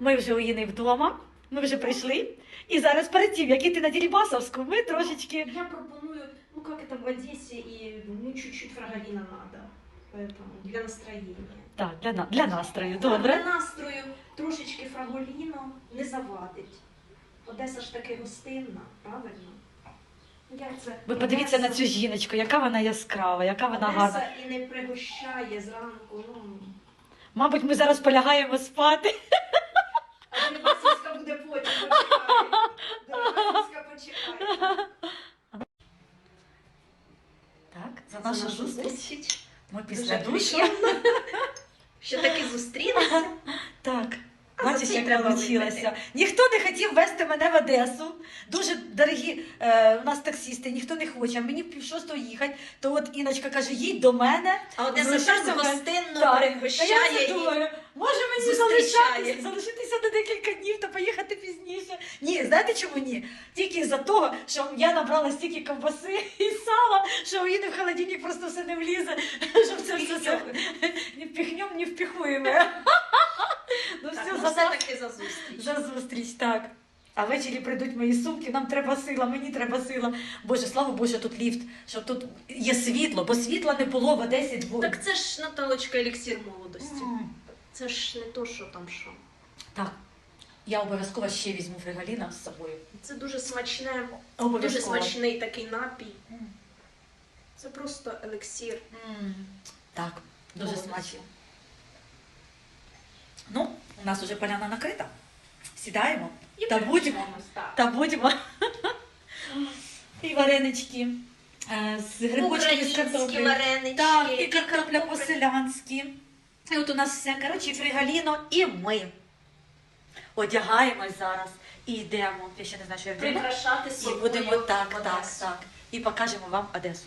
Ми вже у Іни вдома, ми вже прийшли. І зараз перед тим, як іти на Дерибасовську, ми трошечки. Я пропоную, ну как это в Одессе, и ну чуть-чуть фрагалина надо. Поэтому для настроения. Так, для, на- для настрою, Для добре. настрою трошечки фраголіно не завадить. Одеса ж таки гостинна, правильно? Як це? Ви подивіться на цю жіночку, яка вона яскрава, яка вона гарна. Одеса і не пригощає зранку. Ну, Мабуть, ми зараз полягаємо спати. А Дерибасівська буде потім, почекай. Дерибасівська почекай. Так, за нашу нашу зустріч. Ми Дуже після душу. приємно. Що таки зустрілися. Так. А це як треба вийшло. Ніхто не хотів вести мене в Одесу. Дуже дорогі е, у нас таксісти, ніхто не хоче. Мені в пів шостого їхати. То от Іночка каже, їдь до мене. А Одеса мене. гостинно Так. Та я пригощає. це і- думаю, може мені зустрічає. залишатися, залишитися на декілька днів та поїхати пізніше. Ні, знаєте чому ні? Тільки за того, що я набрала стільки ковбаси і сала, що у Іни в холодильник просто все не влізе, щоб це все все не впіхнем, не впіхуємо. Все, за нас все-таки за зустріч. за зустріч, так. А ввечері прийдуть мої сумки, нам треба сила, мені треба сила. Боже, слава що тут ліфт, що тут є світло, бо світла не було в Одесі двох. Так це ж Наталочка еліксір молодості. М. Це ж не то, що там що. Так. Я обов'язково ще візьму фрегаліна з собою. Це дуже смачне, дуже Обов'язково. смачний такий напій. М. Це просто елексір. М. Так, дуже Молодості. смачно. У нас уже поляна накрита. Сідаємо І Та будемо. та будемо. І варенички з грибочками з картоплею. варенички. Так, і картопля по-селянськи. І от у нас все, коротше, фригаліно, і ми одягаємось зараз і йдемо. Я ще не знаю, що я вдягну. Прикрашати І будемо так, так, так. І покажемо вам Одесу.